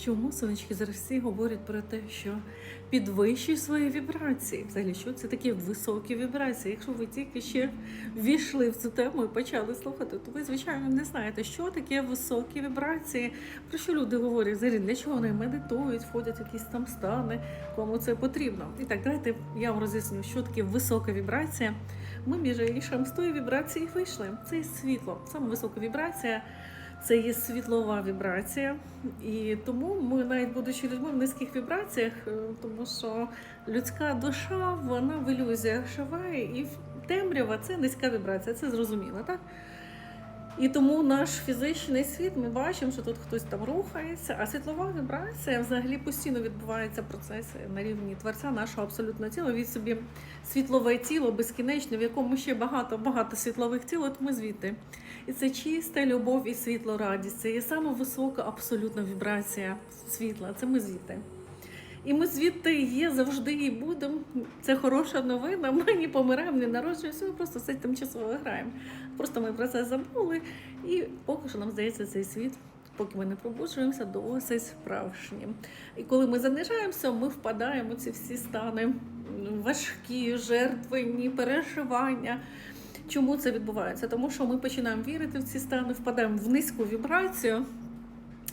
Чому сонечки зараз всі говорять про те, що підвищуй свої вібрації? Взагалі, що це такі високі вібрації? Якщо ви тільки ще ввійшли в цю тему і почали слухати, то ви, звичайно, не знаєте, що таке високі вібрації, про що люди говорять, взагалі, для чого вони медитують, входять в якісь там стани, кому це потрібно. І так, давайте я вам роз'ясню, що таке висока вібрація. Ми між іншим з тої вібрації вийшли. Це світло. Саме висока вібрація це є світлова вібрація. І тому ми, навіть будучи людьми в низьких вібраціях, е, тому що людська душа, вона в ілюзіях живе, і темрява це низька вібрація, це зрозуміло, так? І тому наш фізичний світ ми бачимо, що тут хтось там рухається, а світлова вібрація взагалі постійно відбуваються процеси на рівні творця нашого абсолютного тіла. Від собі світлове тіло безкінечне, в якому ще багато багато світлових тіл. От ми звідти. І це чиста любов і світло радість. Це є саме висока абсолютна вібрація світла. Це ми звідти. І ми звідти є завжди і будемо. Це хороша новина. Ми не помираємо, не народжуємося, ми просто це тимчасово граємо. Просто ми про це забули. І поки що нам здається цей світ, поки ми не пробуджуємося, досить справжнім. І коли ми занижаємося, ми впадаємо ці всі стани важкі, жертвенні, переживання. Чому це відбувається? Тому що ми починаємо вірити в ці стани, впадаємо в низьку вібрацію.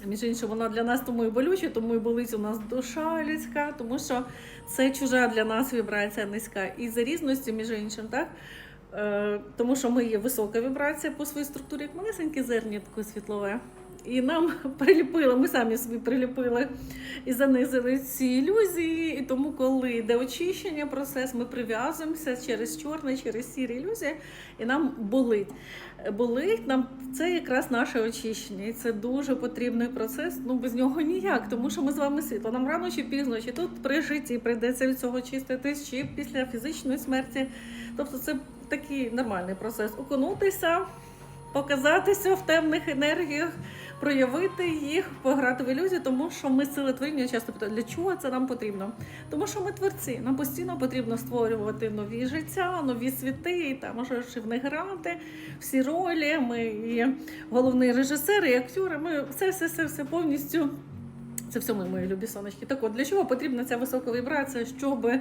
Між іншим, вона для нас тому і болюча, тому і болить у нас душа людська, тому що це чужа для нас вібрація низька. І за різністю, між іншим, так? Е, тому що ми є висока вібрація по своїй структурі, як малесеньке зернятко світлове. І нам приліпили, ми самі собі приліпили і занизили ці ілюзії. І тому, коли йде очищення, процес, ми прив'язуємося через чорне, через сірі ілюзії, і нам болить. Болить нам це якраз наше очищення. І це дуже потрібний процес. Ну без нього ніяк, тому що ми з вами світло. Нам рано чи пізно, чи тут при житті прийдеться від цього чиститись, чи після фізичної смерті. Тобто, це такий нормальний процес. Окунутися показатися в темних енергіях, проявити їх, пограти в ілюзію, тому що ми сили творіння часто питають, для чого це нам потрібно? Тому що ми творці, нам постійно потрібно створювати нові життя, нові світи, і там в них грати, всі ролі. Ми і головний режисер, і актори. Ми все, все, все, все повністю. Це все ми, мої любі сонечки. Так от, для чого потрібна ця висока вібрація? Щоб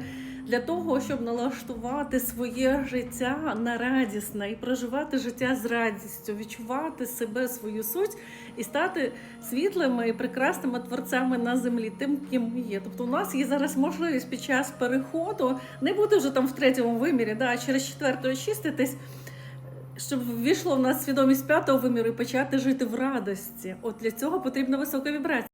для того, щоб налаштувати своє життя на радісне і проживати життя з радістю, відчувати себе, свою суть і стати світлими і прекрасними творцями на землі, тим, ким є. Тобто, у нас є зараз можливість під час переходу не бути вже там в третьому вимірі, да, а через четвертий очиститись. Щоб ввійшло в нас свідомість п'ятого виміру і почати жити в радості. От для цього потрібна висока вібрація.